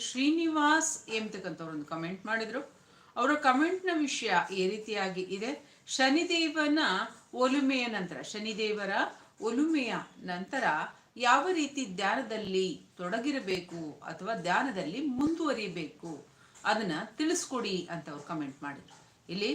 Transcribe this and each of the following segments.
ಶ್ರೀನಿವಾಸ್ ಎಂಬತಕ್ಕಂಥವ್ರು ಒಂದು ಕಮೆಂಟ್ ಮಾಡಿದ್ರು. ಅವರ ಕಮೆಂಟ್ನ ವಿಷಯ ಈ ರೀತಿಯಾಗಿ ಇದೆ. ಶನಿದೇವನ ಒಲುಮೆಯ ನಂತರ, ಶನಿದೇವರ ಒಲುಮೆಯ ನಂತರ ಯಾವ ರೀತಿ ಧ್ಯಾನದಲ್ಲಿ ತೊಡಗಿರಬೇಕು ಅಥವಾ ಧ್ಯಾನದಲ್ಲಿ ಮುಂದುವರಿಬೇಕು ಅದನ್ನ ತಿಳಿಸ್ಕೊಡಿ ಅಂತ ಅವ್ರು ಕಮೆಂಟ್ ಮಾಡಿದ್ರು. ಇಲ್ಲಿ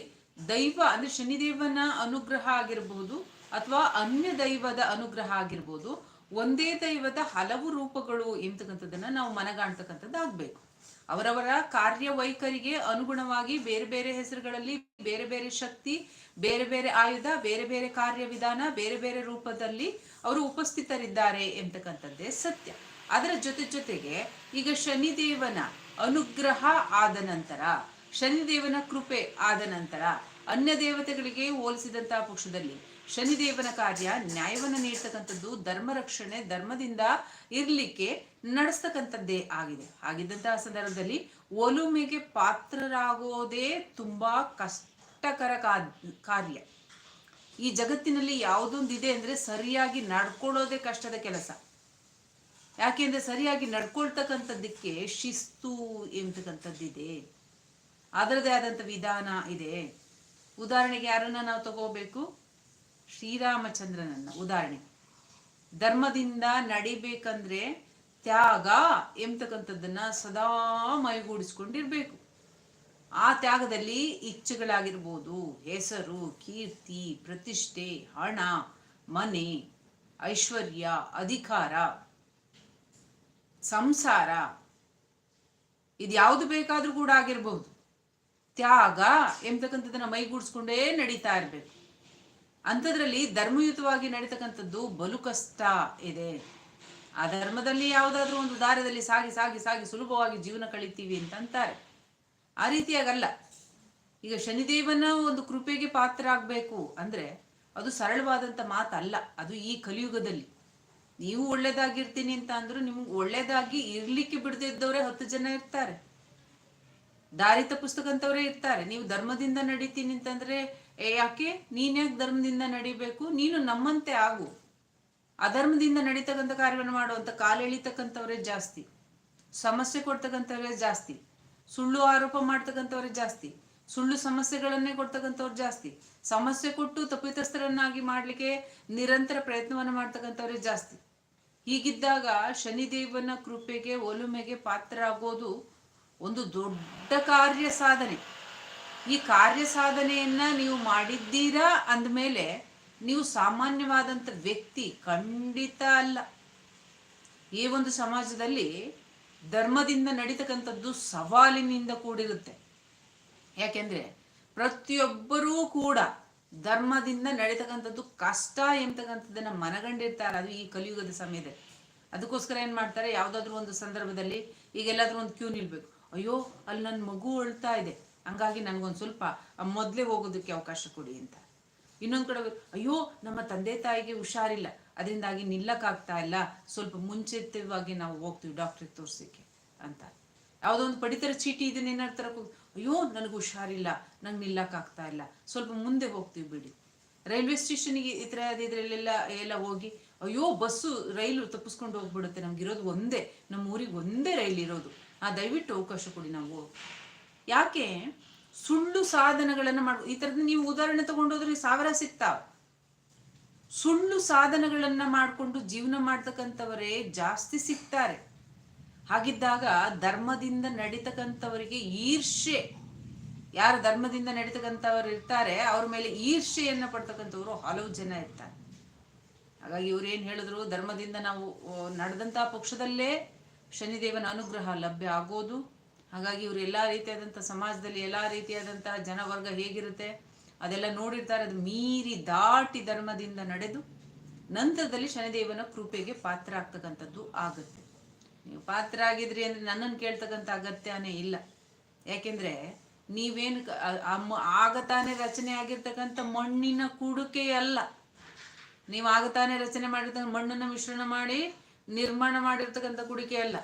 ದೈವ ಅಂದ್ರೆ ಶನಿದೇವನ ಅನುಗ್ರಹ ಆಗಿರಬಹುದು ಅಥವಾ ಅನ್ಯ ದೈವದ ಅನುಗ್ರಹ ಆಗಿರ್ಬೋದು ಒಂದೇ ದೈವದ ಹಲವು ರೂಪಗಳು ಎಂತಕ್ಕಂಥದ್ದನ್ನ ನಾವು ಮನಗಾಣ್ತಕ್ಕಂಥದ್ದು ಆಗ್ಬೇಕು. ಅವರವರ ಕಾರ್ಯವೈಖರಿಗೆ ಅನುಗುಣವಾಗಿ ಬೇರೆ ಬೇರೆ ಹೆಸರುಗಳಲ್ಲಿ ಬೇರೆ ಬೇರೆ ಶಕ್ತಿ, ಬೇರೆ ಬೇರೆ ಆಯುಧ, ಬೇರೆ ಬೇರೆ ಕಾರ್ಯವಿಧಾನ, ಬೇರೆ ಬೇರೆ ರೂಪದಲ್ಲಿ ಅವರು ಉಪಸ್ಥಿತರಿದ್ದಾರೆ ಎಂತಕ್ಕಂಥದ್ದೇ ಸತ್ಯ. ಅದರ ಜೊತೆ ಜೊತೆಗೆ ಈಗ ಶನಿದೇವನ ಅನುಗ್ರಹ ಆದ ನಂತರ, ಶನಿದೇವನ ಕೃಪೆ ಆದ ನಂತರ ಅನ್ಯ ದೇವತೆಗಳಿಗೆ ಹೋಲಿಸಿದಂತಹ ಪಕ್ಷದಲ್ಲಿ ಶನಿದೇವನ ಕಾರ್ಯ ನ್ಯಾಯವನ್ನು ನೀಡ್ತಕ್ಕಂಥದ್ದು ಧರ್ಮ ರಕ್ಷಣೆ, ಧರ್ಮದಿಂದ ಇರ್ಲಿಕ್ಕೆ ನಡೆಸ್ತಕ್ಕಂಥದ್ದೇ ಆಗಿದೆ. ಹಾಗಿದ್ದಂತಹ ಸಂದರ್ಭದಲ್ಲಿ ಒಲುಮೆಗೆ ಪಾತ್ರರಾಗೋದೇ ತುಂಬಾ ಕಷ್ಟಕರ ಕಾರ್ಯ. ಈ ಜಗತ್ತಿನಲ್ಲಿ ಯಾವುದೊಂದಿದೆ ಅಂದ್ರೆ ಸರಿಯಾಗಿ ನಡ್ಕೊಳ್ಳೋದೇ ಕಷ್ಟದ ಕೆಲಸ. ಯಾಕೆಂದ್ರೆ ಸರಿಯಾಗಿ ನಡ್ಕೊಳ್ತಕ್ಕಂಥದ್ದಕ್ಕೆ ಶಿಸ್ತು ಎಂಬತಕ್ಕಂಥದ್ದಿದೆ. ಅದರದೇ ಆದಂಥ ವಿಧಾನ ಇದೆ. ಉದಾಹರಣೆಗೆ ಯಾರನ್ನ ನಾವು ತಗೋಬೇಕು? ಶ್ರೀರಾಮಚಂದ್ರನನ್ನ, ಉದಾಹರಣೆ. ಧರ್ಮದಿಂದ ನಡಿಬೇಕಂದ್ರೆ ತ್ಯಾಗ ಎಂಬತಕ್ಕಂಥದ್ದನ್ನ ಸದಾ ಮೈಗೂಡಿಸ್ಕೊಂಡಿರ್ಬೇಕು. ಆ ತ್ಯಾಗದಲ್ಲಿ ಇಚ್ಛೆಗಳಾಗಿರ್ಬೋದು. ಹೆಸರು, ಕೀರ್ತಿ, ಪ್ರತಿಷ್ಠೆ, ಹಣ, ಮನೆ, ಐಶ್ವರ್ಯ, ಅಧಿಕಾರ, ಸಂಸಾರ. ಇದು ಯಾವುದು ಬೇಕಾದ್ರೂ ಕೂಡ ಆಗಿರ್ಬಹುದು ತ್ಯಾಗ ಎಂಬತಕ್ಕಂಥದ್ದನ್ನ ಮೈಗೂಡಿಸ್ಕೊಂಡೇ ನಡೀತಾ ಇರಬೇಕು. ಅಂಥದ್ರಲ್ಲಿ ಧರ್ಮಯುತವಾಗಿ ನಡೀತಕ್ಕಂಥದ್ದು ಬಲು ಕಷ್ಟ ಇದೆ. ಆ ಧರ್ಮದಲ್ಲಿ ಯಾವುದಾದ್ರೂ ಒಂದು ದಾರದಲ್ಲಿ ಸಾಗಿ ಸಾಗಿ ಸಾಗಿ ಸುಲಭವಾಗಿ ಜೀವನ ಕಳಿತೀವಿ ಅಂತಂತಾರೆ. ಆ ರೀತಿಯಾಗಲ್ಲ. ಈಗ ಶನಿದೇವನ ಒಂದು ಕೃಪೆಗೆ ಪಾತ್ರ ಆಗಬೇಕು ಅಂದ್ರೆ ಅದು ಸರಳವಾದಂತ ಮಾತಲ್ಲ. ಅದು ಈ ಕಲಿಯುಗದಲ್ಲಿ. ನೀವು ಒಳ್ಳೇದಾಗಿರ್ತೀನಿ ಅಂತ ಅಂದ್ರು ನಿಮ್ಗೆ ಒಳ್ಳೇದಾಗಿ ಇರ್ಲಿಕ್ಕೆ ಬಿಡದೇ ಇದ್ದವರೇ ಹತ್ತು ಜನ ಇರ್ತಾರೆ. ಧಾರಿತ ಪುಸ್ತಕ ಅಂತವರೇ ಇರ್ತಾರೆ. ನೀವು ಧರ್ಮದಿಂದ ನಡೀತೀನಿ ಅಂತಂದ್ರೆ ಯಾಕೆ? ನೀನ್ಯಾಕೆ ಧರ್ಮದಿಂದ ನಡಿಬೇಕು? ನೀನು ನಮ್ಮಂತೆ ಆಗು. ಅಧರ್ಮದಿಂದ ನಡೀತಕ್ಕಂಥ ಕಾರ್ಯವನ್ನು ಮಾಡುವಂತ ಕಾಲೆಳಿತಕ್ಕಂಥವ್ರೇ ಜಾಸ್ತಿ. ಸಮಸ್ಯೆ ಕೊಡ್ತಕ್ಕಂಥವ್ರೇ ಜಾಸ್ತಿ. ಸುಳ್ಳು ಆರೋಪ ಮಾಡ್ತಕ್ಕಂಥವ್ರೇ ಜಾಸ್ತಿ. ಸುಳ್ಳು ಸಮಸ್ಯೆಗಳನ್ನೇ ಕೊಡ್ತಕ್ಕಂಥವ್ರು ಜಾಸ್ತಿ. ಸಮಸ್ಯೆ ಕೊಟ್ಟು ತಪ್ಪಿತಸ್ಥರನ್ನಾಗಿ ಮಾಡ್ಲಿಕ್ಕೆ ನಿರಂತರ ಪ್ರಯತ್ನವನ್ನು ಮಾಡ್ತಕ್ಕಂಥವ್ರೇ ಜಾಸ್ತಿ. ಹೀಗಿದ್ದಾಗ ಶನಿದೇವನ ಕೃಪೆಗೆ, ಒಲುಮೆಗೆ ಪಾತ್ರ ಆಗೋದು ಒಂದು ದೊಡ್ಡ ಕಾರ್ಯ ಸಾಧನೆ. ಈ ಕಾರ್ಯ ಸಾಧನೆಯನ್ನ ನೀವು ಮಾಡಿದ್ದೀರಾ ಅಂದಮೇಲೆ ನೀವು ಸಾಮಾನ್ಯವಾದಂಥ ವ್ಯಕ್ತಿ ಖಂಡಿತ ಅಲ್ಲ. ಈ ಒಂದು ಸಮಾಜದಲ್ಲಿ ಧರ್ಮದಿಂದ ನಡೀತಕ್ಕಂಥದ್ದು ಸವಾಲಿನಿಂದ ಕೂಡಿರುತ್ತೆ. ಯಾಕೆಂದ್ರೆ ಪ್ರತಿಯೊಬ್ಬರೂ ಕೂಡ ಧರ್ಮದಿಂದ ನಡೀತಕ್ಕಂಥದ್ದು ಕಷ್ಟ ಎಂತಕ್ಕಂಥದ್ದನ್ನ ಮನಗಂಡಿರ್ತಾರೆ. ಅದು ಈ ಕಲಿಯುಗದ ಸಮಯದಲ್ಲಿ. ಅದಕ್ಕೋಸ್ಕರ ಏನ್ ಮಾಡ್ತಾರೆ? ಯಾವ್ದಾದ್ರು ಒಂದು ಸಂದರ್ಭದಲ್ಲಿ ಈಗ ಎಲ್ಲಾದ್ರೂ ಒಂದು ಕ್ಯೂ ನಿಲ್ಬೇಕು. ಅಯ್ಯೋ, ಅಲ್ಲಿ ನನ್ನ ಮಗು ಅಳ್ತಾ ಇದೆ. ಹಂಗಾಗಿ ನನ್ಗೊಂದು ಸ್ವಲ್ಪ ಮೊದಲೇ ಹೋಗೋದಕ್ಕೆ ಅವಕಾಶ ಕೊಡಿ ಅಂತ. ಇನ್ನೊಂದು ಕಡೆ, ಅಯ್ಯೋ, ನಮ್ಮ ತಂದೆ ತಾಯಿಗೆ ಹುಷಾರಿಲ್ಲ. ಅದರಿಂದಾಗಿ ನಿಲ್ಲಕ್ಕಾಗ್ತಾ ಇಲ್ಲ. ಸ್ವಲ್ಪ ಮುಂಚಿತವಾಗಿ ನಾವು ಹೋಗ್ತೀವಿ ಡಾಕ್ಟ್ರಿಗೆ ತೋರ್ಸಕ್ಕೆ ಅಂತ. ಯಾವುದೋ ಒಂದು ಪಡಿತರ ಚೀಟಿ ಇದನ್ನ ಏನಾರು ಅಯ್ಯೋ, ನನಗೆ ಹುಷಾರಿಲ್ಲ. ನಂಗೆ ನಿಲ್ಲಕ್ಕಾಗ್ತಾ ಇಲ್ಲ. ಸ್ವಲ್ಪ ಮುಂದೆ ಹೋಗ್ತೀವಿ ಬಿಡಿ. ರೈಲ್ವೆ ಸ್ಟೇಷನ್ಗೆ ಈ ಥರ ಇದರಲ್ಲೆಲ್ಲ, ಎಲ್ಲ ಹೋಗಿ, ಅಯ್ಯೋ, ಬಸ್ಸು ರೈಲು ತಪ್ಪಿಸ್ಕೊಂಡು ಹೋಗ್ಬಿಡುತ್ತೆ. ನಮ್ಗಿರೋದು ಒಂದೇ ನಮ್ಮ ಊರಿಗೆ ಒಂದೇ ರೈಲ್ ಇರೋದು ಆ, ದಯವಿಟ್ಟು ಅವಕಾಶ ಕೊಡಿ ನಾವು ಯಾಕೆ? ಸುಳ್ಳು ಸಾಧನಗಳನ್ನು ಮಾಡ, ಈ ಥರದ ನೀವು ಉದಾಹರಣೆ ತಗೊಂಡೋದ್ರೆ ಸಾವಿರ ಸಿಗ್ತಾವ. ಸುಳ್ಳು ಸಾಧನಗಳನ್ನ ಮಾಡಿಕೊಂಡು ಜೀವನ ಮಾಡ್ತಕ್ಕಂಥವರೇ ಜಾಸ್ತಿ ಸಿಗ್ತಾರೆ. ಹಾಗಿದ್ದಾಗ ಧರ್ಮದಿಂದ ನಡೀತಕ್ಕಂಥವರಿಗೆ ಈರ್ಷೆ ಯಾರು ಧರ್ಮದಿಂದ ನಡೀತಕ್ಕಂಥವ್ರು ಇರ್ತಾರೆ, ಅವ್ರ ಮೇಲೆ ಈರ್ಷೆಯನ್ನ ಪಡ್ತಕ್ಕಂಥವ್ರು ಹಲವು ಜನ ಇರ್ತಾರೆ. ಹಾಗಾಗಿ ಇವ್ರು ಏನ್ ಹೇಳಿದ್ರು? ಧರ್ಮದಿಂದ ನಾವು ನಡೆದಂತಹ ಪಕ್ಷದಲ್ಲೇ ಶನಿದೇವನ ಅನುಗ್ರಹ ಲಭ್ಯ ಆಗೋದು ಹಾಗಾಗಿ ಇವರು ಎಲ್ಲ ರೀತಿಯಾದಂಥ ಸಮಾಜದಲ್ಲಿ ಎಲ್ಲ ರೀತಿಯಾದಂತಹ ಜನವರ್ಗ ಹೇಗಿರುತ್ತೆ ಅದೆಲ್ಲ ನೋಡಿರ್ತಾರೆ, ಅದು ಮೀರಿ ದಾಟಿ ಧರ್ಮದಿಂದ ನಡೆದು ನಂತರದಲ್ಲಿ ಶನಿದೇವನ ಕೃಪೆಗೆ ಪಾತ್ರ ಆಗ್ತಕ್ಕಂಥದ್ದು ಆಗುತ್ತೆ. ನೀವು ಪಾತ್ರ ಆಗಿದ್ರಿ ಅಂದ್ರೆ ನನ್ನನ್ನು ಕೇಳ್ತಕ್ಕಂಥ ಅಗತ್ಯನೇ ಇಲ್ಲ. ಯಾಕೆಂದ್ರೆ ನೀವೇನು ಆಗತಾನೆ ರಚನೆ ಆಗಿರ್ತಕ್ಕಂಥ ಮಣ್ಣಿನ ಕುಡುಕೆ ಅಲ್ಲ. ನೀವು ಆಗತಾನೆ ರಚನೆ ಮಾಡಿರ್ತಕ್ಕಂಥ ಮಣ್ಣನ್ನು ಮಿಶ್ರಣ ಮಾಡಿ ನಿರ್ಮಾಣ ಮಾಡಿರ್ತಕ್ಕಂಥ ಕುಡಿಕೆ ಅಲ್ಲ.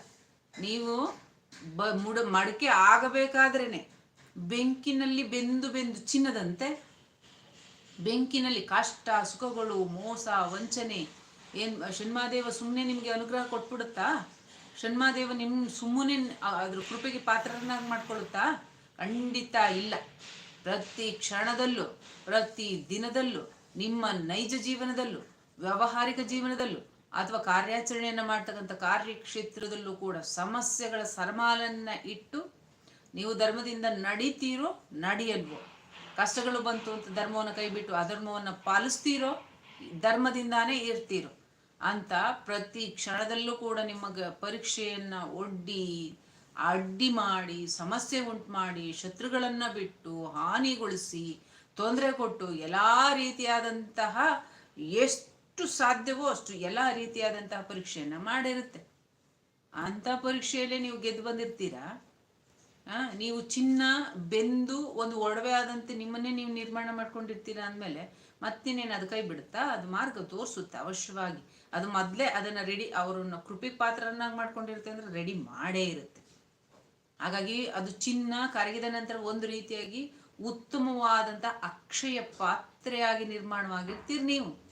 ನೀವು ಬ ಮುಡ ಮಡಕೆ ಆಗಬೇಕಾದ್ರೇನೆ ಬೆಂಕಿನಲ್ಲಿ ಬೆಂದು ಬೆಂದು ಚಿನ್ನದಂತೆ ಬೆಂಕಿನಲ್ಲಿ ಕಷ್ಟ, ಸುಖಗಳು, ಮೋಸ, ವಂಚನೆ, ಏನ್ ಷಣ್ಮಾದೇವ ಸುಮ್ಮನೆ ನಿಮಗೆ ಅನುಗ್ರಹ ಕೊಟ್ಬಿಡುತ್ತಾ? ಷಣ್ಮಾದೇವ ನಿಮ್ ಸುಮ್ಮನೆ ಅದ್ರ ಕೃಪೆಗೆ ಪಾತ್ರರನ್ನಾಗಿ ಮಾಡ್ಕೊಳ್ಳುತ್ತಾ? ಖಂಡಿತ ಇಲ್ಲ. ಪ್ರತಿ ಕ್ಷಣದಲ್ಲೂ, ಪ್ರತಿ ದಿನದಲ್ಲೂ, ನಿಮ್ಮ ನೈಜ ಜೀವನದಲ್ಲೂ, ವ್ಯಾವಹಾರಿಕ ಜೀವನದಲ್ಲೂ ಅಥವಾ ಕಾರ್ಯಾಚರಣೆಯನ್ನು ಮಾಡ್ತಕ್ಕಂಥ ಕಾರ್ಯಕ್ಷೇತ್ರದಲ್ಲೂ ಕೂಡ ಸಮಸ್ಯೆಗಳ ಸರಮಾಲನ್ನ ಇಟ್ಟು ನೀವು ಧರ್ಮದಿಂದ ನಡೀತೀರೋ ನಡೆಯಲ್ವೋ? ಕಷ್ಟಗಳು ಬಂತು ಅಂತ ಧರ್ಮವನ್ನು ಕೈಬಿಟ್ಟು ಅಧರ್ಮವನ್ನು ಪಾಲಿಸ್ತೀರೋ? ಧರ್ಮದಿಂದಾನೇ ಇರ್ತೀರೋ? ಅಂತ ಪ್ರತಿ ಕ್ಷಣದಲ್ಲೂ ಕೂಡ ನಿಮಗೆ ಪರೀಕ್ಷೆಯನ್ನ ಒಡ್ಡಿ, ಅಡ್ಡಿ ಮಾಡಿ, ಸಮಸ್ಯೆ ಉಂಟು ಮಾಡಿ, ಶತ್ರುಗಳನ್ನ ಬಿಟ್ಟು ಹಾನಿಗೊಳಿಸಿ, ತೊಂದರೆ ಕೊಟ್ಟು ಎಲ್ಲ ರೀತಿಯಾದಂತಹ ಎಷ್ಟು ಸಾಧ್ಯವೋ ಅಷ್ಟು ಎಲ್ಲ ರೀತಿಯಾದಂತಹ ಪರೀಕ್ಷೆಯನ್ನ ಮಾಡಿರುತ್ತೆ. ಅಂಥ ಪರೀಕ್ಷೆಯಲ್ಲೇ ನೀವು ಗೆದ್ದು ಬಂದಿರ್ತೀರಾ? ನೀವು ಚಿನ್ನ, ಬೆಂದು, ಒಂದು ಒಡವೆ ಆದಂತೆ ನಿಮ್ಮನ್ನೇ ನೀವು ನಿರ್ಮಾಣ ಮಾಡ್ಕೊಂಡಿರ್ತೀರಾ ಅಂದಮೇಲೆ ಮತ್ತಿನ್ನೇನು ಅದು ಕೈ ಬಿಡುತ್ತಾ? ಅದು ಮಾರ್ಗ ತೋರಿಸುತ್ತೆ ಅವಶ್ಯವಾಗಿ. ಅದು ಮೊದಲೇ ಅದನ್ನ ರೆಡಿ ಅವರನ್ನು ಕೃಪಿ ಪಾತ್ರರನ್ನಾಗಿ ಮಾಡ್ಕೊಂಡಿರುತ್ತೆ ಅಂದ್ರೆ ರೆಡಿ ಮಾಡೇ ಇರುತ್ತೆ. ಹಾಗಾಗಿ ಅದು ಚಿನ್ನ ಕರಗಿದ ನಂತರ ಒಂದು ರೀತಿಯಾಗಿ ಉತ್ತಮವಾದಂತ ಅಕ್ಷಯ ಪಾತ್ರೆಯಾಗಿ ನಿರ್ಮಾಣವಾಗಿರ್ತೀರಿ ನೀವು.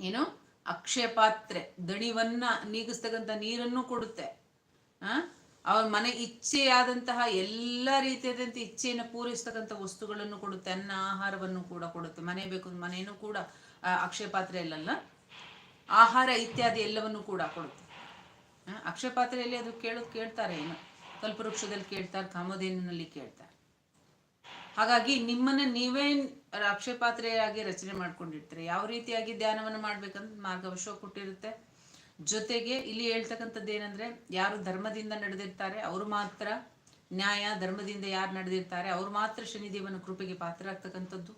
ಏನು? ಅಕ್ಷಯ ಪಾತ್ರೆ ದಣಿವನ್ನ ನೀಗಿಸ್ತಕ್ಕಂಥ ನೀರನ್ನು ಕೊಡುತ್ತೆ. ಆ? ಅವ್ರ ಮನೆ ಇಚ್ಛೆಯಾದಂತಹ ಎಲ್ಲ ರೀತಿಯಾದಂಥ ಇಚ್ಛೆಯನ್ನು ಪೂರೈಸ್ತಕ್ಕಂಥ ವಸ್ತುಗಳನ್ನು ಕೊಡುತ್ತೆ. ಅನ್ನ ಆಹಾರವನ್ನು ಕೂಡ ಕೊಡುತ್ತೆ. ಮನೆ ಬೇಕು ಮನೆಯೂ ಕೂಡ ಆ, ಅಕ್ಷಯ ಪಾತ್ರೆ ಅಲ್ಲಲ್ಲ? ಆಹಾರ ಇತ್ಯಾದಿ ಎಲ್ಲವನ್ನು ಕೂಡ ಕೊಡುತ್ತೆ. ಅಕ್ಷಯ ಪಾತ್ರೆಯಲ್ಲಿ ಅದು ಕೇಳೋದು ಕೇಳ್ತಾರೆ ಏನು? ಕಲ್ಪವೃಕ್ಷದಲ್ಲಿ ಕೇಳ್ತಾರೆ ಕಾಮಧೇನಿನಲ್ಲಿ ಕೇಳ್ತಾರೆ. ಹಾಗಾಗಿ ನಿಮ್ಮನ್ನ ನೀವೇ ಆಕ್ಷೇಪಾತ್ರೆಯಾಗಿ ರಚನೆ ಮಾಡ್ಕೊಂಡಿರ್ತೀರಿ. ಯಾವ ರೀತಿಯಾಗಿ ಧ್ಯಾನವನ್ನು ಮಾಡ್ಬೇಕಂತ ಮಾರ್ಗವಶ ಕೊಟ್ಟಿರುತ್ತೆ ಜೊತೆಗೆ ಇಲ್ಲಿ ಹೇಳ್ತಕ್ಕಂಥದ್ದು ಏನಂದ್ರೆ, ಯಾರು ಧರ್ಮದಿಂದ ನಡೆದಿರ್ತಾರೆ, ಅವರು ಮಾತ್ರ ನ್ಯಾಯ, ಧರ್ಮದಿಂದ ಯಾರು ನಡೆದಿರ್ತಾರೆ, ಅವ್ರು ಮಾತ್ರ ಶನಿದೇವನ ಕೃಪೆಗೆ ಪಾತ್ರ ಆಗ್ತಕ್ಕಂಥದ್ದು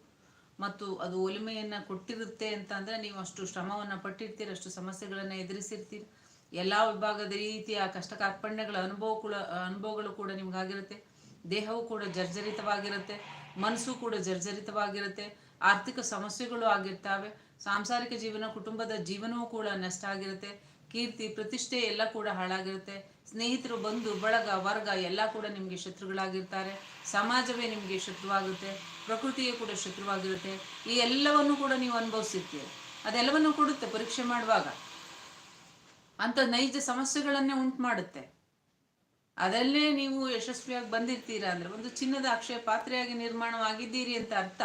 ಮತ್ತು ಅದು ಒಲಿಮೆಯನ್ನ ಕೊಟ್ಟಿರುತ್ತೆ ಅಂತ ಅಂದ್ರೆ ನೀವು ಅಷ್ಟು ಶ್ರಮವನ್ನ ಪಟ್ಟಿರ್ತೀರಿ, ಅಷ್ಟು ಸಮಸ್ಯೆಗಳನ್ನ ಎದುರಿಸಿರ್ತೀರಿ. ಎಲ್ಲಾ ವಿಭಾಗದ ರೀತಿಯ ಕಷ್ಟ ಕಾರ್ಪಣ್ಯಗಳ ಕೂಡ ಅನುಭವಗಳು ಕೂಡ ನಿಮ್ಗಾಗಿರುತ್ತೆ. ದೇಹವು ಕೂಡ ಜರ್ಜರಿತವಾಗಿರುತ್ತೆ, ಮನಸ್ಸು ಕೂಡ ಜರ್ಜರಿತವಾಗಿರುತ್ತೆ, ಆರ್ಥಿಕ ಸಮಸ್ಯೆಗಳು ಆಗಿರ್ತಾವೆ, ಸಾಂಸಾರಿಕ ಜೀವನ, ಕುಟುಂಬದ ಜೀವನವೂ ಕೂಡ ನಷ್ಟ ಆಗಿರುತ್ತೆ, ಕೀರ್ತಿ, ಪ್ರತಿಷ್ಠೆ ಎಲ್ಲ ಕೂಡ ಹಾಳಾಗಿರುತ್ತೆ, ಸ್ನೇಹಿತರು ಬಂಧು, ಬಳಗ, ವರ್ಗ ಎಲ್ಲ ಕೂಡ ನಿಮಗೆ ಶತ್ರುಗಳಾಗಿರ್ತಾರೆ, ಸಮಾಜವೇ ನಿಮಗೆ ಶತ್ರುವಾಗುತ್ತೆ, ಪ್ರಕೃತಿಯೇ ಕೂಡ ಶತ್ರುವಾಗಿರುತ್ತೆ, ಈ ಎಲ್ಲವನ್ನು ಕೂಡ ನೀವು ಅನುಭವಿಸಿರ್ತೀರಿ. ಅದೆಲ್ಲವನ್ನು ಕೊಡುತ್ತೆ ಪರೀಕ್ಷೆ ಮಾಡುವಾಗ. ಅಂತ ನೈಜ ಸಮಸ್ಯೆಗಳನ್ನೇ ಉಂಟು ಮಾಡುತ್ತೆ. ಅದಲ್ಲೇ ನೀವು ಯಶಸ್ವಿಯಾಗಿ ಬಂದಿರ್ತೀರಾ ಅಂದ್ರೆ ಒಂದು ಚಿನ್ನದ ಅಕ್ಷಯ ಪಾತ್ರೆಯಾಗಿ ನಿರ್ಮಾಣವಾಗಿದ್ದೀರಿ ಅಂತ ಅರ್ಥ.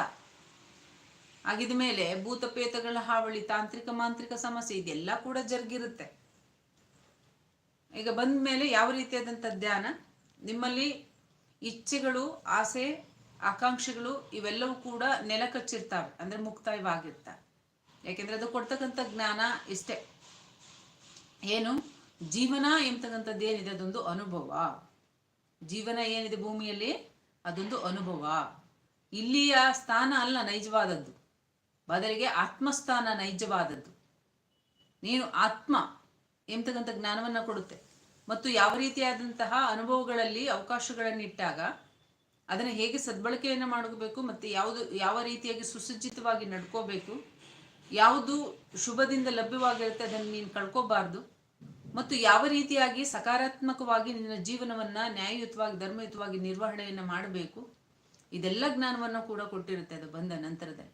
ಆಗಿದ ಮೇಲೆ ಭೂತಪೇತಗಳ ಹಾವಳಿ, ತಾಂತ್ರಿಕ, ಮಾಂತ್ರಿಕ ಸಮಸ್ಯೆ ಇದೆಲ್ಲ ಕೂಡ ಜರುಗಿರುತ್ತೆ. ಈಗ ಬಂದ ಮೇಲೆ ಯಾವ ರೀತಿಯಾದಂಥ ಧ್ಯಾನ? ನಿಮ್ಮಲ್ಲಿ ಇಚ್ಛೆಗಳು, ಆಸೆ, ಆಕಾಂಕ್ಷೆಗಳು ಇವೆಲ್ಲವೂ ಕೂಡ ನೆಲ ಕಚ್ಚಿರ್ತಾವೆ ಅಂದ್ರೆ ಮುಕ್ತಾಯವಾಗಿರ್ತವೆ. ಯಾಕೆಂದ್ರೆ ಅದು ಕೊಡ್ತಕ್ಕಂಥ ಜ್ಞಾನ ಇಷ್ಟೇ. ಏನು? ಜೀವನ ಎಂಬತಕ್ಕಂಥದ್ದು ಏನಿದೆ? ಅದೊಂದು ಅನುಭವ. ಜೀವನ ಏನಿದೆ ಭೂಮಿಯಲ್ಲಿ? ಅದೊಂದು ಅನುಭವ. ಇಲ್ಲಿಯ ಸ್ಥಾನ ಅಲ್ಲ ನೈಜವಾದದ್ದು. ಬದಲಿಗೆ ಆತ್ಮಸ್ಥಾನ ನೈಜವಾದದ್ದು. ನೀನು ಆತ್ಮ ಎಂಬತಕ್ಕಂಥ ಜ್ಞಾನವನ್ನ ಕೊಡುತ್ತೆ. ಮತ್ತು ಯಾವ ರೀತಿಯಾದಂತಹ ಅನುಭವಗಳಲ್ಲಿ ಅವಕಾಶಗಳನ್ನಿಟ್ಟಾಗ ಅದನ್ನು ಹೇಗೆ ಸದ್ಬಳಕೆಯನ್ನು ಮಾಡಬೇಕು ಮತ್ತು ಯಾವುದು, ಯಾವ ರೀತಿಯಾಗಿ ಸುಸಜ್ಜಿತವಾಗಿ ನಡ್ಕೋಬೇಕು, ಯಾವುದು ಶುಭದಿಂದ ಲಭ್ಯವಾಗಿರುತ್ತೆ ಅದನ್ನು ನೀನು ಕಳ್ಕೋಬಾರ್ದು. ಮತ್ತು ಯಾವ ರೀತಿಯಾಗಿ ಸಕಾರಾತ್ಮಕವಾಗಿ ನಿನ್ನ ಜೀವನವನ್ನ ನ್ಯಾಯಯುತವಾಗಿ, ಧರ್ಮಯುತವಾಗಿ ನಿರ್ವಹಣೆಯನ್ನು ಮಾಡಬೇಕು? ಇದೆಲ್ಲ ಜ್ಞಾನವನ್ನು ಕೂಡ ಕೊಟ್ಟಿರುತ್ತೆ ಅದು ಬಂದ ನಂತರದಲ್ಲಿ.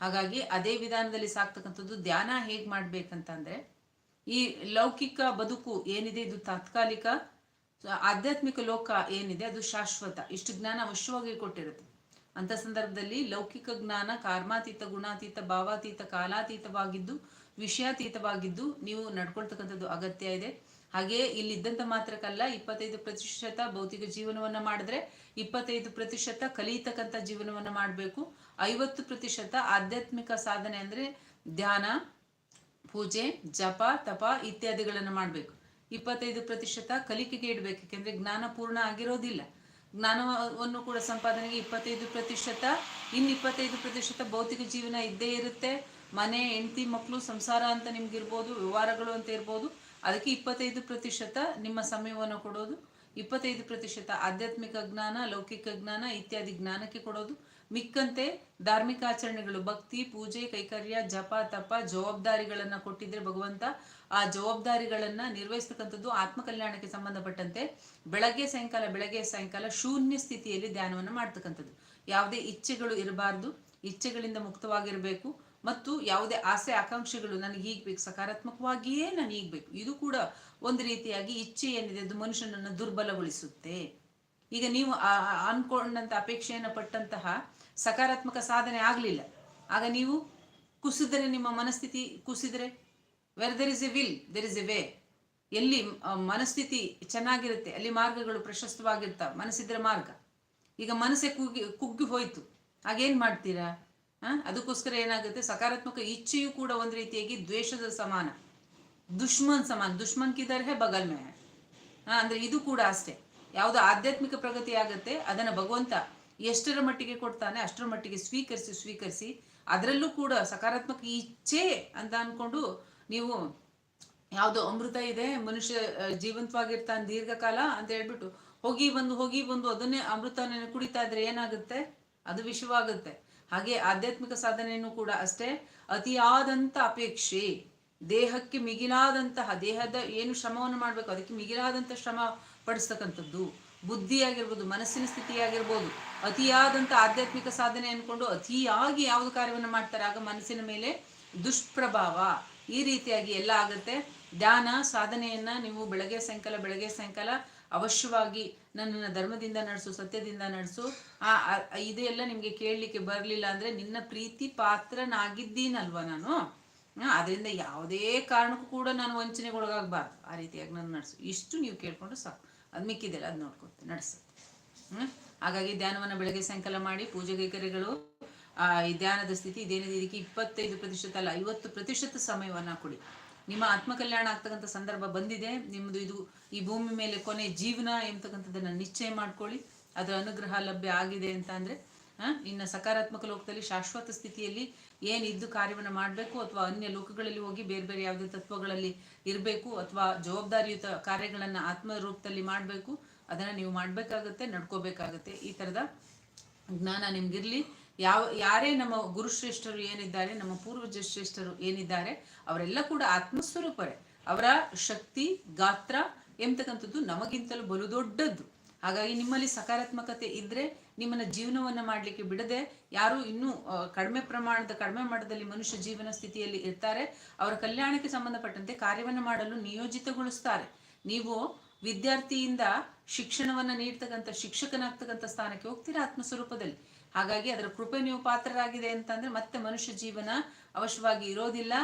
ಹಾಗಾಗಿ ಅದೇ ವಿಧಾನದಲ್ಲಿ ಸಾಕ್ತಕ್ಕಂಥದ್ದು ಧ್ಯಾನ ಹೇಗೆ ಮಾಡ್ಬೇಕಂತಂದ್ರೆ, ಈ ಲೌಕಿಕ ಬದುಕು ಏನಿದೆ, ಇದು ತಾತ್ಕಾಲಿಕ, ಆಧ್ಯಾತ್ಮಿಕ ಲೋಕ ಏನಿದೆ, ಅದು ಶಾಶ್ವತ. ಇಷ್ಟು ಜ್ಞಾನ ಅವಶ್ಯವಾಗಿ ಕೊಟ್ಟಿರುತ್ತೆ. ಅಂತ ಸಂದರ್ಭದಲ್ಲಿ ಲೌಕಿಕ ಜ್ಞಾನ ಕರ್ಮಾತೀತ, ಗುಣಾತೀತ, ಭಾವಾತೀತ, ಕಾಲಾತೀತವಾಗಿದ್ದು ವಿಷಯಾತೀತವಾಗಿದ್ದು ನೀವು ನಡ್ಕೊಳ್ತಕ್ಕಂಥದ್ದು ಅಗತ್ಯ ಇದೆ. ಹಾಗೆಯೇ ಇಲ್ಲಿದ್ದಂತ ಮಾತ್ರಕ್ಕಲ್ಲ, ಇಪ್ಪತ್ತೈದು ಪ್ರತಿಶತ ಭೌತಿಕ ಜೀವನವನ್ನ ಮಾಡಿದ್ರೆ ಇಪ್ಪತ್ತೈದು ಪ್ರತಿಶತ ಕಲಿಯತಕ್ಕಂಥ ಜೀವನವನ್ನ ಮಾಡಬೇಕು. ಐವತ್ತು ಪ್ರತಿಶತ ಆಧ್ಯಾತ್ಮಿಕ ಸಾಧನೆ ಅಂದ್ರೆ ಧ್ಯಾನ, ಪೂಜೆ, ಜಪ, ತಪ ಇತ್ಯಾದಿಗಳನ್ನು ಮಾಡಬೇಕು. ಇಪ್ಪತ್ತೈದು ಪ್ರತಿಶತ ಕಲಿಕೆಗೆ ಇಡಬೇಕು, ಯಾಕೆಂದ್ರೆ ಜ್ಞಾನ ಪೂರ್ಣ ಆಗಿರೋದಿಲ್ಲ. ಜ್ಞಾನವನ್ನು ಕೂಡ ಸಂಪಾದನೆಗೆ ಇಪ್ಪತ್ತೈದು ಪ್ರತಿಶತ ಇನ್ನು ಇಪ್ಪತ್ತೈದು ಪ್ರತಿಶತ ಭೌತಿಕ ಜೀವನ ಇದ್ದೇ ಇರುತ್ತೆ. ಮನೆ, ಹೆಂಡತಿ ಮಕ್ಕಳು ಸಂಸಾರ ಅಂತ ನಿಮ್ಗಿರ್ಬೋದು, ವ್ಯವಹಾರಗಳು ಅಂತ ಇರ್ಬೋದು, ಅದಕ್ಕೆ ಇಪ್ಪತ್ತೈದು ಪ್ರತಿಶತ ನಿಮ್ಮ ಸಮಯವನ್ನು ಕೊಡೋದು, ಇಪ್ಪತ್ತೈದು ಪ್ರತಿಶತ ಆಧ್ಯಾತ್ಮಿಕ ಜ್ಞಾನ, ಲೌಕಿಕ ಜ್ಞಾನ ಇತ್ಯಾದಿ ಜ್ಞಾನಕ್ಕೆ ಕೊಡೋದು. ಮಿಕ್ಕಂತೆ ಧಾರ್ಮಿಕ ಆಚರಣೆಗಳು, ಭಕ್ತಿ, ಪೂಜೆ, ಕೈಕರ್ಯ, ಜಪ, ತಪ, ಜವಾಬ್ದಾರಿಗಳನ್ನ ಕೊಟ್ಟಿದ್ರೆ ಭಗವಂತ ಆ ಜವಾಬ್ದಾರಿಗಳನ್ನ ನಿರ್ವಹಿಸ್ತಕ್ಕಂಥದ್ದು ಆತ್ಮಕಲ್ಯಾಣಕ್ಕೆ ಸಂಬಂಧಪಟ್ಟಂತೆ ಬೆಳಗ್ಗೆ ಸಾಯಂಕಾಲ ಬೆಳಗ್ಗೆ ಸಾಯಂಕಾಲ ಶೂನ್ಯ ಸ್ಥಿತಿಯಲ್ಲಿ ಧ್ಯಾನವನ್ನು ಮಾಡ್ತಕ್ಕಂಥದ್ದು. ಯಾವುದೇ ಇಚ್ಛೆಗಳು ಇರಬಾರ್ದು. ಇಚ್ಛೆಗಳಿಂದ ಮುಕ್ತವಾಗಿರಬೇಕು. ಮತ್ತು ಯಾವುದೇ ಆಸೆ, ಆಕಾಂಕ್ಷೆಗಳು ನನಗೆ ಹೀಗ್ ಬೇಕು, ಸಕಾರಾತ್ಮಕವಾಗಿಯೇ ನಾನು ಹೀಗ್ ಬೇಕು. ಇದು ಕೂಡ ಒಂದು ರೀತಿಯಾಗಿ ಇಚ್ಛೆ ಏನಿದೆ ಅದು ಮನುಷ್ಯನನ್ನು ದುರ್ಬಲಗೊಳಿಸುತ್ತೆ. ಈಗ ನೀವು ಅನ್ಕೊಂಡಂತ ಅಪೇಕ್ಷೆಯನ್ನು ಪಟ್ಟಂತಹ ಸಕಾರಾತ್ಮಕ ಸಾಧನೆ ಆಗಲಿಲ್ಲ. ಆಗ ನೀವು ಕುಸಿದರೆ ನಿಮ್ಮ ಮನಸ್ಥಿತಿ ಕುಸಿದರೆ where there is a will there is a way ಎಲ್ಲಿ ಮನಸ್ಥಿತಿ ಚೆನ್ನಾಗಿರುತ್ತೆ, ಅಲ್ಲಿ ಮಾರ್ಗಗಳು ಪ್ರಶಸ್ತವಾಗಿರ್ತಾವೆ, ಮನಸ್ಸಿದ್ರೆ ಮಾರ್ಗ. ಈಗ ಮನಸ್ಸೇ ಕುಗ್ಗಿ ಕುಗ್ಗಿ ಹೋಯ್ತು. ಆಗೇನ್ ಮಾಡ್ತೀರಾ? ಅದಕ್ಕೋಸ್ಕರ ಏನಾಗುತ್ತೆ? ಸಕಾರಾತ್ಮಕ ಇಚ್ಛೆಯು ಕೂಡ ಒಂದು ರೀತಿಯಾಗಿ ದ್ವೇಷದ ಸಮಾನ. ದುಶ್ಮನ್ ಸಮಾನ. ದುಶ್ಮನ್ ಕಿದರ್ ಹೇ ಬಗಲ್ ಮೇ ಹೈ. ಅಂದ್ರೆ ಇದು ಕೂಡ ಅಷ್ಟೇ. ಯಾವುದು ಆಧ್ಯಾತ್ಮಿಕ ಪ್ರಗತಿ ಆಗುತ್ತೆ, ಅದನ್ನ ಭಗವಂತ ಎಷ್ಟರ ಮಟ್ಟಿಗೆ ಕೊಡ್ತಾನೆ, ಅಷ್ಟರ ಮಟ್ಟಿಗೆ ಸ್ವೀಕರಿಸಿ ಸ್ವೀಕರಿಸಿ, ಅದರಲ್ಲೂ ಕೂಡ ಸಕಾರಾತ್ಮಕ ಇಚ್ಛೆ ಅಂತ ಅನ್ಕೊಂಡು ನೀವು ಯಾವುದೋ ಅಮೃತ ಇದೆ, ಮನುಷ್ಯ ಜೀವಂತವಾಗಿರ್ತಾನೆ ದೀರ್ಘಕಾಲ ಅಂತ ಹೇಳ್ಬಿಟ್ಟು ಹೋಗಿ ಬಂದು ಹೋಗಿ ಬಂದು ಅದನ್ನೇ ಅಮೃತನೇ ಕುಡಿತಾ ಇದ್ರೆ ಏನಾಗುತ್ತೆ? ಅದು ವಿಷವಾಗುತ್ತೆ. ಹಾಗೆ ಆಧ್ಯಾತ್ಮಿಕ ಸಾಧನೆಯನ್ನು ಕೂಡ ಅಷ್ಟೇ ಅತಿಯಾದಂಥ ಅಪೇಕ್ಷೆ, ದೇಹಕ್ಕೆ ಮಿಗಿಲಾದಂತಹ, ದೇಹದ ಏನು ಶ್ರಮವನ್ನು ಮಾಡಬೇಕು, ಅದಕ್ಕೆ ಮಿಗಿಲಾದಂಥ ಶ್ರಮ ಪಡಿಸ್ತಕ್ಕಂಥದ್ದು ಬುದ್ಧಿ ಆಗಿರ್ಬೋದು ಮನಸ್ಸಿನ ಸ್ಥಿತಿ ಆಗಿರ್ಬೋದು ಅತಿಯಾದಂತ ಆಧ್ಯಾತ್ಮಿಕ ಸಾಧನೆ ಅಂದ್ಕೊಂಡು ಅತಿಯಾಗಿ ಯಾವುದು ಕಾರ್ಯವನ್ನು ಮಾಡ್ತಾರೆ, ಆಗ ಮನಸ್ಸಿನ ಮೇಲೆ ದುಷ್ಪ್ರಭಾವ ಈ ರೀತಿಯಾಗಿ ಎಲ್ಲ ಆಗುತ್ತೆ. ಧ್ಯಾನ, ಸಾಧನೆಯನ್ನು ನೀವು ಬೆಳಗ್ಗೆ ಸಾಯಂಕಾಲ ಬೆಳಗ್ಗೆ ಸಾಯಂಕಾಲ ಅವಶ್ಯವಾಗಿ ನನ್ನನ್ನು ಧರ್ಮದಿಂದ ನಡೆಸು, ಸತ್ಯದಿಂದ ನಡೆಸು. ಆ ಇದೆಲ್ಲ ನಿಮಗೆ ಕೇಳಲಿಕ್ಕೆ ಬರಲಿಲ್ಲ ಅಂದರೆ ನಿನ್ನ ಪ್ರೀತಿ ಪಾತ್ರನಾಗಿದ್ದೀನಲ್ವ ನಾನು? ಅದರಿಂದ ಯಾವುದೇ ಕಾರಣಕ್ಕೂ ಕೂಡ ನಾನು ವಂಚನೆಗೊಳಗಾಗಬಾರ್ದು. ಆ ರೀತಿಯಾಗಿ ನಾನು ನಡೆಸು. ಇಷ್ಟು ನೀವು ಕೇಳಿಕೊಂಡು ಸಾಕು. ಅದು ಮಿಕ್ಕಿದೆಲ್ಲ ಅದು ನೋಡ್ಕೊತೀನಿ. ನಡೆಸುತ್ತೆ. ಹಾಗಾಗಿ ಧ್ಯಾನವನ್ನು ಬೆಳಗ್ಗೆ ಸಾಯಂಕಾಲ ಮಾಡಿ, ಪೂಜೆ ಕೈಕರ್ಯಗಳು, ಆ ಧ್ಯಾನದ ಸ್ಥಿತಿ ಇದೇನಿದೆ? ಇದಕ್ಕೆ ಇಪ್ಪತ್ತೈದು ಪ್ರತಿಶತ ಅಲ್ಲ, ಐವತ್ತು ಪ್ರತಿಶತ ಸಮಯವನ್ನ ಕೊಡಿ. ನಿಮ್ಮ ಆತ್ಮಕಲ್ಯಾಣ ಆಗ್ತಕ್ಕಂಥ ಸಂದರ್ಭ ಬಂದಿದೆ. ನಿಮ್ಮದು ಇದು ಈ ಭೂಮಿ ಮೇಲೆ ಕೊನೆ ಜೀವನ ಎಂಬತಕ್ಕಂಥದ್ದನ್ನು ನಿಶ್ಚಯ ಮಾಡ್ಕೊಳ್ಳಿ. ಅದರ ಅನುಗ್ರಹ ಲಭ್ಯ ಆಗಿದೆ ಅಂತ ಅಂದರೆ ಇನ್ನು ಸಕಾರಾತ್ಮಕ ಲೋಕದಲ್ಲಿ ಶಾಶ್ವತ ಸ್ಥಿತಿಯಲ್ಲಿ ಏನ್ ಇದ್ದು ಕಾರ್ಯವನ್ನು ಮಾಡಬೇಕು ಅಥವಾ ಅನ್ಯ ಲೋಕಗಳಲ್ಲಿ ಹೋಗಿ ಬೇರೆ ಬೇರೆ ಯಾವುದೇ ತತ್ವಗಳಲ್ಲಿ ಇರಬೇಕು ಅಥವಾ ಜವಾಬ್ದಾರಿಯುತ ಕಾರ್ಯಗಳನ್ನು ಆತ್ಮ ರೂಪದಲ್ಲಿ ಮಾಡಬೇಕು, ಅದನ್ನ ನೀವು ಮಾಡಬೇಕಾಗತ್ತೆ, ನಡ್ಕೋಬೇಕಾಗತ್ತೆ. ಈ ತರದ ಜ್ಞಾನ ನಿಮ್ಗಿರ್ಲಿ. ಯಾವ, ಯಾರೇ ನಮ್ಮ ಗುರುಶ್ರೇಷ್ಠರು ಏನಿದ್ದಾರೆ, ನಮ್ಮ ಪೂರ್ವಜ ಶ್ರೇಷ್ಠರು ಏನಿದ್ದಾರೆ, ಅವರೆಲ್ಲ ಕೂಡ ಆತ್ಮಸ್ವರೂಪರೇ. ಅವರ ಶಕ್ತಿ, ಗಾತ್ರ ಎಂಬತಕ್ಕಂಥದ್ದು ನಮಗಿಂತಲೂ ಬಲು ದೊಡ್ಡದ್ದು. ಹಾಗಾಗಿ ನಿಮ್ಮಲ್ಲಿ ಸಕಾರಾತ್ಮಕತೆ ಇದ್ರೆ ನಿಮ್ಮನ್ನ ಜೀವನವನ್ನ ಮಾಡ್ಲಿಕ್ಕೆ ಬಿಡದೆ, ಯಾರು ಇನ್ನೂ ಕಡಿಮೆ ಪ್ರಮಾಣದ, ಕಡಿಮೆ ಮಟ್ಟದಲ್ಲಿ ಮನುಷ್ಯ ಜೀವನ ಸ್ಥಿತಿಯಲ್ಲಿ ಇರ್ತಾರೆ, ಅವರ ಕಲ್ಯಾಣಕ್ಕೆ ಸಂಬಂಧಪಟ್ಟಂತೆ ಕಾರ್ಯವನ್ನ ಮಾಡಲು ನಿಯೋಜಿತಗೊಳಿಸ್ತಾರೆ. ನೀವು ವಿದ್ಯಾರ್ಥಿಯಿಂದ ಶಿಕ್ಷಣವನ್ನ ನೀಡ್ತಕ್ಕಂಥ, ಶಿಕ್ಷಕನಾಗ್ತಕ್ಕಂಥ ಸ್ಥಾನಕ್ಕೆ ಹೋಗ್ತೀರಾ ಆತ್ಮಸ್ವರೂಪದಲ್ಲಿ? ಹಾಗಾಗಿ ಅದರ ಕೃಪೆ ನೀವು ಪಾತ್ರರಾಗಿದೆ ಅಂತಂದ್ರೆ ಮತ್ತೆ ಮನುಷ್ಯ ಜೀವನ ಅವಶ್ಯವಾಗಿ ಇರೋದಿಲ್ಲ.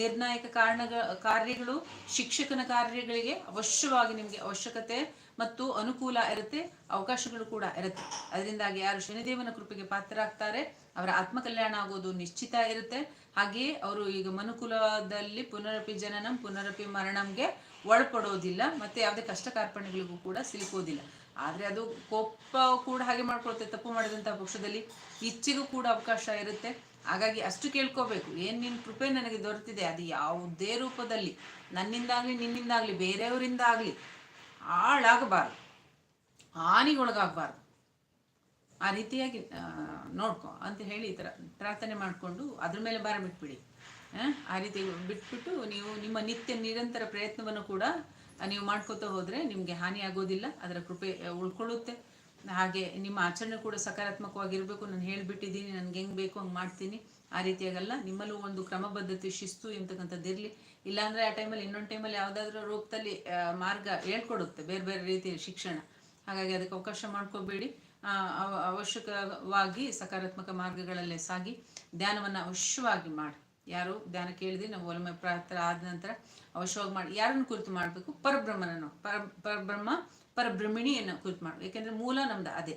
ನಿರ್ಣಾಯಕ ಕಾರಣಗಳ ಕಾರ್ಯಗಳು, ಶಿಕ್ಷಕನ ಕಾರ್ಯಗಳಿಗೆ ಅವಶ್ಯವಾಗಿ ನಿಮಗೆ ಅವಶ್ಯಕತೆ ಮತ್ತು ಅನುಕೂಲ ಇರುತ್ತೆ, ಅವಕಾಶಗಳು ಕೂಡ ಇರುತ್ತೆ. ಅದರಿಂದಾಗಿ ಯಾರು ಶನಿದೇವನ ಕೃಪೆಗೆ ಪಾತ್ರರಾಗ್ತಾರೆ, ಅವರ ಆತ್ಮಕಲ್ಯಾಣ ಆಗೋದು ನಿಶ್ಚಿತ ಇರುತ್ತೆ. ಹಾಗೆಯೇ ಅವರು ಈಗ ಮನುಕುಲದಲ್ಲಿ ಪುನರಪಿ ಜನನಂ, ಪುನರಪಿ ಮರಣಂಗೆ ಒಳಪಡೋದಿಲ್ಲ, ಮತ್ತೆ ಯಾವುದೇ ಕಷ್ಟ ಕಾರ್ಪಣ್ಯಗಳಿಗೂ ಕೂಡ ಸಿಲುಕೋದಿಲ್ಲ. ಆದ್ರೆ ಅದು ಕೋಪ ಕೂಡ ಹಾಗೆ ಮಾಡ್ಕೊಳುತ್ತೆ ತಪ್ಪು ಮಾಡಿದಂತಹ ಪಕ್ಷದಲ್ಲಿ ಇಚ್ಛೆಗೂ ಕೂಡ ಅವಕಾಶ ಇರುತ್ತೆ. ಹಾಗಾಗಿ ಅಷ್ಟು ಕೇಳ್ಕೋಬೇಕು. ಏನ್ ನಿನ್ ಕೃಪೆ ನನಗೆ ದೊರೆತಿದೆ ಅದು ಯಾವುದೇ ರೂಪದಲ್ಲಿ ನನ್ನಿಂದಾಗ್ಲಿ ನಿನ್ನಿಂದಾಗ್ಲಿ ಬೇರೆಯವರಿಂದ ಆಗ್ಲಿ ಹಾಳಾಗಬಾರ್ದು. ಹಾನಿಗೊಳಗಾಗಬಾರ್ದು. ಆ ರೀತಿಯಾಗಿ ನೋಡ್ಕೊ ಅಂತ ಹೇಳಿ ಈ ಥರ ಪ್ರಾರ್ಥನೆ ಮಾಡಿಕೊಂಡು ಅದ್ರ ಮೇಲೆ ಭಾರ ಬಿಟ್ಬಿಡಿ. ಆ, ರೀತಿ ಬಿಟ್ಬಿಟ್ಟು ನೀವು ನಿಮ್ಮ ನಿತ್ಯ ನಿರಂತರ ಪ್ರಯತ್ನವನ್ನು ಕೂಡ ನೀವು ಮಾಡ್ಕೋತಾ ಹೋದರೆ ನಿಮಗೆ ಹಾನಿ ಆಗೋದಿಲ್ಲ, ಅದರ ಕೃಪೆ ಉಳ್ಕೊಳ್ಳುತ್ತೆ. ಹಾಗೆ ನಿಮ್ಮ ಆಚರಣೆ ಕೂಡ ಸಕಾರಾತ್ಮಕವಾಗಿರಬೇಕು. ನಾನು ಹೇಳ್ಬಿಟ್ಟಿದ್ದೀನಿ, ನನ್ಗೆ ಹೆಂಗ್ ಬೇಕು ಹಂಗೆ ಮಾಡ್ತೀನಿ. ಆ ರೀತಿಯಾಗಲ್ಲ. ನಿಮ್ಮಲ್ಲೂ ಒಂದು ಕ್ರಮಬದ್ಧತೆ, ಶಿಸ್ತು ಎಂತಕ್ಕಂಥದ್ದು ಇರಲಿ. ಇಲ್ಲಾಂದರೆ ಆ ಟೈಮಲ್ಲಿ ಇನ್ನೊಂದು ಟೈಮಲ್ಲಿ ಯಾವುದಾದ್ರೂ ರೂಪದಲ್ಲಿ ಮಾರ್ಗ ಹೇಳ್ಕೊಡುತ್ತೆ, ಬೇರೆ ಬೇರೆ ರೀತಿಯ ಶಿಕ್ಷಣ. ಹಾಗಾಗಿ ಅದಕ್ಕೆ ಅವಕಾಶ ಮಾಡ್ಕೋಬೇಡಿ. ಅವ- ಅವಶ್ಯಕವಾಗಿ ಸಕಾರಾತ್ಮಕ ಮಾರ್ಗಗಳಲ್ಲೇ ಸಾಗಿ, ಧ್ಯಾನವನ್ನು ಅವಶ್ಯವಾಗಿ ಮಾಡಿ. ಯಾರು ಧ್ಯಾನ ಕೇಳಿದ್ರೆ ನಾವು ಒಲಮೆ ಪ್ರಾರ್ಥನೆ ಆದ ನಂತರ ಅವಶ್ಯವಾಗಿ ಮಾಡಿ ಯಾರನ್ನು ಕುರಿತು ಮಾಡಬೇಕು? ಪರಬ್ರಹ್ಮನನ್ನು. ಪರ, ಪರಬ್ರಹ್ಮ, ಪರಬ್ರಹ್ಮಿಣಿಯನ್ನು ಕುರಿತು ಮಾಡಬೇಕು. ಯಾಕೆಂದ್ರೆ ಮೂಲ ನಮ್ದು ಅದೇ.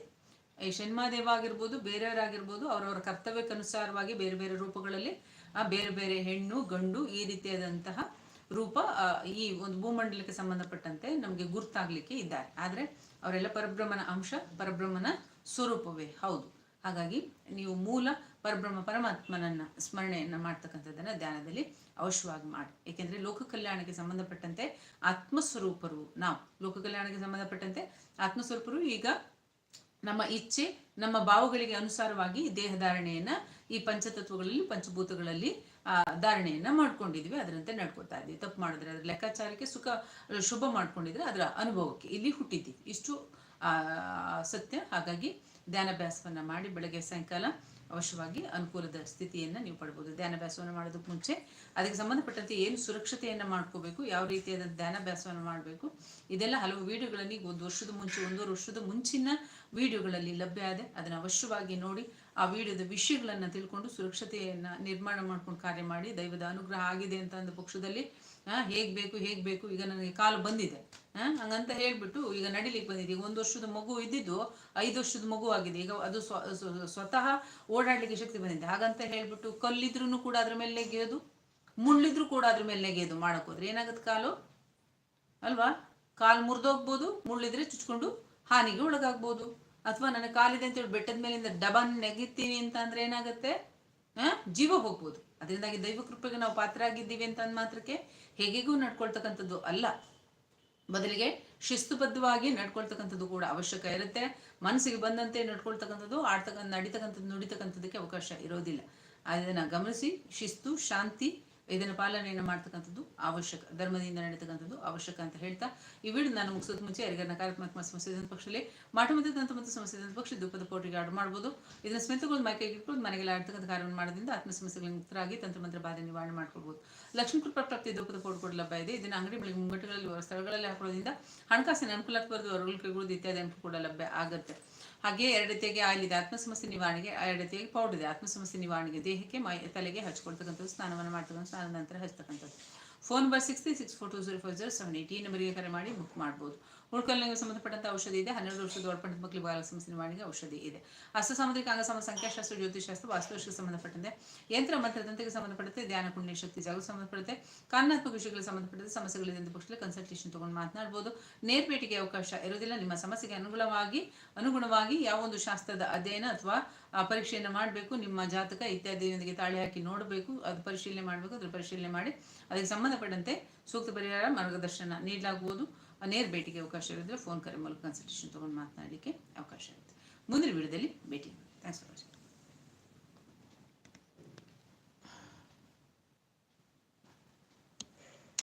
ಈ ಶನ್ಮಾದೇವ ಆಗಿರ್ಬೋದು ಬೇರೆಯವರಾಗಿರ್ಬೋದು, ಅವರವರ ಕರ್ತವ್ಯಕ್ಕನುಸಾರವಾಗಿ ಬೇರೆ ಬೇರೆ ರೂಪಗಳಲ್ಲಿ, ಆ ಬೇರೆ ಬೇರೆ ಹೆಣ್ಣು, ಗಂಡು ಈ ರೀತಿಯಾದಂತಹ ರೂಪ ಈ ಒಂದು ಭೂಮಂಡಲಕ್ಕೆ ಸಂಬಂಧಪಟ್ಟಂತೆ ನಮಗೆ ಗುರ್ತಾಗ್ಲಿಕ್ಕೆ ಇದ್ದಾರೆ. ಆದ್ರೆ ಅವರೆಲ್ಲ ಪರಬ್ರಹ್ಮನ ಅಂಶ, ಪರಬ್ರಹ್ಮನ ಸ್ವರೂಪವೇ. ಹೌದು. ಹಾಗಾಗಿ ನೀವು ಮೂಲ ಪರಬ್ರಹ್ಮ ಪರಮಾತ್ಮನನ್ನ ಸ್ಮರಣೆಯನ್ನ ಮಾಡ್ತಕ್ಕಂಥದ್ದನ್ನ ಧ್ಯಾನದಲ್ಲಿ ಅವಶ್ಯವಾಗಿ ಮಾಡಿ ಏಕೆಂದ್ರೆ ಲೋಕ ಕಲ್ಯಾಣಕ್ಕೆ ಸಂಬಂಧಪಟ್ಟಂತೆ ಆತ್ಮಸ್ವರೂಪರು ನಾವು. ಲೋಕ ಕಲ್ಯಾಣಕ್ಕೆ ಸಂಬಂಧಪಟ್ಟಂತೆ ಆತ್ಮಸ್ವರೂಪರು ಈಗ ನಮ್ಮ ಇಚ್ಛೆ ನಮ್ಮ ಭಾವಗಳಿಗೆ ಅನುಸಾರವಾಗಿ ದೇಹಧಾರಣೆಯನ್ನ ಈ ಪಂಚತತ್ವಗಳಲ್ಲಿ ಪಂಚಭೂತಗಳಲ್ಲಿ ಆ, ಧಾರಣೆಯನ್ನ ಮಾಡ್ಕೊಂಡಿದ್ವಿ ಅದರಂತೆ ನಡ್ಕೋತಾ ಇದ್ವಿ. ತಪ್ಪು ಮಾಡಿದ್ರೆ ಅದ್ರ ಲೆಕ್ಕಾಚಾರಕ್ಕೆ ಸುಖ ಶುಭ ಮಾಡ್ಕೊಂಡಿದ್ರೆ ಅದರ ಅನುಭವಕ್ಕೆ ಇಲ್ಲಿ ಹುಟ್ಟಿದ್ವಿ. ಇಷ್ಟು ಸತ್ಯ. ಹಾಗಾಗಿ ಧ್ಯಾನಾಭ್ಯಾಸವನ್ನು ಮಾಡಿ ಬೆಳಗ್ಗೆ ಸಾಯಂಕಾಲ ಅವಶ್ಯವಾಗಿ ಅನುಕೂಲದ ಸ್ಥಿತಿಯನ್ನು ನೀವು ಪಡ್ಬೋದು. ಧ್ಯಾನಾಭ್ಯಾಸವನ್ನು ಮಾಡೋದಕ್ಕೆ ಮುಂಚೆ. ಅದಕ್ಕೆ ಸಂಬಂಧಪಟ್ಟಂತೆ ಏನು ಸುರಕ್ಷತೆಯನ್ನು ಮಾಡ್ಕೋಬೇಕು, ಯಾವ ರೀತಿಯಾದ ಧ್ಯಾನಾಭ್ಯಾಸವನ್ನು ಮಾಡಬೇಕು, ಇದೆಲ್ಲ ಹಲವು ವಿಡಿಯೋಗಳಲ್ಲಿ ಒಂದು ವರ್ಷದ ಮುಂಚೆ, ಒಂದೂವರೆ ವರ್ಷದ ಮುಂಚಿನ ವಿಡಿಯೋಗಳಲ್ಲಿ ಲಭ್ಯ ಇದೆ. ಅದನ್ನು ಅವಶ್ಯವಾಗಿ ನೋಡಿ ಆ ವಿಡಿಯೋದ ವಿಷಯಗಳನ್ನು ತಿಳ್ಕೊಂಡು ಸುರಕ್ಷತೆಯನ್ನು ನಿರ್ಮಾಣ ಮಾಡ್ಕೊಂಡು ಕಾರ್ಯ ಮಾಡಿ, ದೈವದ ಅನುಗ್ರಹ ಆಗಿದೆ ಅಂತ ಅಂದ ಪಕ್ಷದಲ್ಲಿ ಹೇಗೆ ಬೇಕು ಹೇಗೆ ಬೇಕು, ಈಗ ನನಗೆ ಕಾಲು ಬಂದಿದೆ. ಹಂಗಂತ ಹೇಳ್ಬಿಟ್ಟು ಈಗ ನಡಿಲಿಕ್ಕೆ ಬಂದಿದೆ. ಈಗ ಒಂದು ವರ್ಷದ ಮಗು ಇದ್ದಿದ್ದು ಐದು ವರ್ಷದ ಮಗು ಆಗಿದೆ. ಈಗ ಅದು ಸ್ವ- ಸ್ವ- ಸ್ವತಃ ಓಡಾಡ್ಲಿಕ್ಕೆ ಶಕ್ತಿ ಬಂದಿದೆ. ಹಾಗಂತ ಹೇಳ್ಬಿಟ್ಟು ಕಲ್ಲಿದ್ರು ಕೂಡ ಅದ್ರ ಮೇಲೆ ನೆಗೆಯೋದು, ಮುಳ್ಳಿದ್ರು ಕೂಡ ಅದ್ರ ಮೇಲೆ ನೆಗೆಯೋದು ಮಾಡಕ್ ಹೋದ್ರೆ ಏನಾಗುತ್ತೆ ಕಾಲು? ಅಲ್ವಾ? ಕಾಲು ಮುರಿದೋಗ್ಬೋದು, ಮುಳ್ಳಿದ್ರೆ ಚುಚ್ಕೊಂಡು ಹಾನಿಗೆ ಒಳಗಾಗ್ಬೋದು. ಅಥವಾ ನನ್ನ ಕಾಲಿದೆ ಅಂತ ಹೇಳಿ ಬೆಟ್ಟದ ಮೇಲಿಂದ ಡಬನ್ ನೆಗಿತೀನಿ ಅಂತ ಅಂದ್ರೆ ಏನಾಗುತ್ತೆ? ಜೀವ ಹೋಗ್ಬೋದು. ಅದರಿಂದಾಗಿ ದೈವ ಕೃಪೆಗೆ ನಾವು ಪಾತ್ರ ಆಗಿದ್ದೀವಿ ಅಂತ ಮಾತ್ರಕ್ಕೆ ಹೇಗೆಗೂ ನಡ್ಕೊಳ್ತಕ್ಕಂಥದ್ದು ಅಲ್ಲ. ಬದಲಿಗೆ ಶಿಸ್ತುಬದ್ಧವಾಗಿ ನಡ್ಕೊಳ್ತಕ್ಕಂಥದ್ದು ಕೂಡ ಅವಶ್ಯಕ ಇರುತ್ತೆ. ಮನಸ್ಸಿಗೆ ಬಂದಂತೆ ನಡ್ಕೊಳ್ತಕ್ಕಂಥದ್ದು, ಆಡ್ತಕ್ಕ, ನಡೀತಕ್ಕಂಥದ್ದು, ನುಡಿತಕ್ಕಂಥದ್ದಕ್ಕೆ ಅವಕಾಶ ಇರೋದಿಲ್ಲ. ಅದನ್ನು ಗಮನಿಸಿ, ಶಿಸ್ತು, ಶಾಂತಿ ಇದನ್ನು ಪಾಲನೆಯನ್ನು ಮಾಡ್ತಕ್ಕಂಥದ್ದು ಅವಶ್ಯಕ, ಧರ್ಮದಿಂದ ನಡೀತಕ್ಕಂಥದ್ದು ಅವಶ್ಯಕ ಅಂತ ಹೇಳ್ತಾ ಈ ವಿಡಿಯೋ ನಾನು ಮುಗಿಸೋದು ಮುಂಚೆ ಯಾರಿಗಾರ ನಕಾರಾತ್ಮಕ ಸಮಸ್ಯೆ ಪಕ್ಷದಲ್ಲಿ ಮಾಟ ಮತ್ತು ಮತ್ತು ಸಮಸ್ಯೆ ಪಕ್ಷ ಧೂಪದ ಪೋಟಿಗೆ ಆರ್ಡರ್ ಮಾಡ್ಬೋದು. ಇದನ್ನು ಸ್ಮಿತಗಳು ಮೈಕೈಗೆ ಇಟ್ಕೊಂಡು ಮನೆಗೆಲ್ಲ ಆಡ್ತಕ್ಕಂಥ ಕಾರ್ಯವನ್ನು ಮಾಡೋದ್ರಿಂದ ಆತ್ಮ ಸಮಸ್ಯೆಗಳಿಗೆ ಮುಕ್ತರಾಗಿ ತಂತ್ರಮಂತ್ರ ಬಾಧೆ ನಿವಾರಣೆ ಮಾಡ್ಕೊಳ್ಬೋದು. ಲಕ್ಷ್ಮೀ ಕೃಪಾ ಪ್ರಾಪ್ತಿ ಧೂಪದ ಪೋಟ್ ಕೂಡ ಲಭ್ಯ ಇದೆ. ಇದನ್ನು ಅಂಗಡಿ ಬೆಳಗ್ಗೆ ಮುಂಗಟ್ಟುಗಳಲ್ಲಿ ಸ್ಥಳಗಳಲ್ಲಿ ಹಾಕೋದ್ರಿಂದ ಹಣಕಾಸಿನ ಅನುಕೂಲ ಆಗ್ಬಾರ್ದು ಹೊರಗಳು ಕೈಗೊಳ್ಳೋದು ಇತ್ಯಾದಿ ಅನುಕೂಲ ಕೂಡ ಲಭ್ಯ ಆಗುತ್ತೆ. ಹಾಗೆ ಎರಡು ರೀತಿಯಾಗಿ ಆಯಿಲ್ ಇದೆ ಆತ್ಮ ಸಮಸ್ಯೆ ನಿವಾರಣೆಗೆ ಎರಡು ಪೌಡರ್ ಇದೆ. ಆತ್ಮ ಸಮಸ್ಯೆ ನಿವಾರಣೆಗೆ ದೇಹಕ್ಕೆ ಮೈ, ತಲೆಗೆ ಹಚ್ಕೊಳ್ತಕ್ಕಂಥದ್ದು, ಸ್ನಾನವನ್ನು ಮಾಡ್ತಕ್ಕಂಥ ಸ್ನಾನದ ನಂತರ ಹಚ್ತಕ್ಕಂಥದ್ದು. Phone number six three six four two zero five zero seven eight ಈ ನಂಬರಿಗೆ ಕರೆ ಮಾಡಿ ಬುಕ್ ಮಾಡ್ಬೋದು. ಉಳ್ಕಲ್ನಿಗೆ ಸಂಬಂಧಪಟ್ಟಂತ ಔಷಧಿ ಇದೆ. ಹನ್ನೆರಡು ವರ್ಷದ ಒಳಪಟ್ಟ ಮಕ್ಕಳಿಗೆ ಬಾಲ ಸಮಸ್ಯೆ ನಿವಾರಣೆಗೆ ಔಷಧಿ ಇದೆ. ಹಸ್ತ ಸಾಮುದ್ರಿಕ ಅಂಗಸಮ ಸಂಖ್ಯಾಶಾಸ್ತ್ರ ಜ್ಯೋತಿಷಾಸ್ತ್ರ ವಾಸ್ತುಶಕ್ಕೆ ಸಂಬಂಧಪಟ್ಟಂತೆ ಯಂತ್ರ ಮಂತ್ರ ತಂತ್ರಕ್ಕೆ ಸಂಬಂಧಪಟ್ಟಂತೆ ಧ್ಯಾನ, ಪುಣ್ಯ, ಶಕ್ತಿ ಜಾಗಕ್ಕೆ ಸಂಬಂಧಪಟ್ಟಂತೆ ಕಾನೂನಾತ್ಮಕ ವಿಷಯಗಳಿಗೆ ಸಂಬಂಧಪಟ್ಟಂತೆ ಸಮಸ್ಯೆಗಳಿದೆ ಅಂತ ಪಕ್ಷದಲ್ಲಿ ಕನ್ಸಲ್ಟೇಷನ್ ತಗೊಂಡು ಮಾತನಾಡ್ಬೋದು. ನೇರ್ಪೇಟಿಗೆ ಅವಕಾಶ ಇರೋದಿಲ್ಲ ನಿಮ್ಮ ಸಮಸ್ಯೆಗೆ ಅನುಗುಣವಾಗಿ ಅನುಗುಣವಾಗಿ ಯಾವ ಒಂದು ಶಾಸ್ತ್ರದ ಅಧ್ಯಯನ ಅಥವಾ ಪರೀಕ್ಷೆಯನ್ನು ಮಾಡಬೇಕು. ನಿಮ್ಮ ಜಾತಕ ಇತ್ಯಾದಿಯೊಂದಿಗೆ ತಾಳಿ ಹಾಕಿ ನೋಡಬೇಕು. ಅದು ಪರಿಶೀಲನೆ ಮಾಡಬೇಕು. ಅದರ ಪರಿಶೀಲನೆ ಮಾಡಿ ಅದಕ್ಕೆ ಸಂಬಂಧಪಟ್ಟಂತೆ ಸೂಕ್ತ ಪರಿಹಾರ, ಮಾರ್ಗದರ್ಶನ ನೀಡಲಾಗುವುದು. ನೇರ ಭೇಟಿಗೆ ಅವಕಾಶ ಇರೋದ್ರೆ ಫೋನ್ ಕರೆ ಮೂಲಕ ಕನ್ಸಲ್ಟೇಷನ್ ತೊಗೊಂಡು ಮಾತನಾಡಲಿಕ್ಕೆ ಅವಕಾಶ ಇರುತ್ತೆ. ಮುಂದಿನ ವಿಡಿಯೋದಲ್ಲಿ ಭೇಟಿ ಥ್ಯಾಂಕ್ಸ್ ಫಾರ್ ವಾಚಿಂಗ್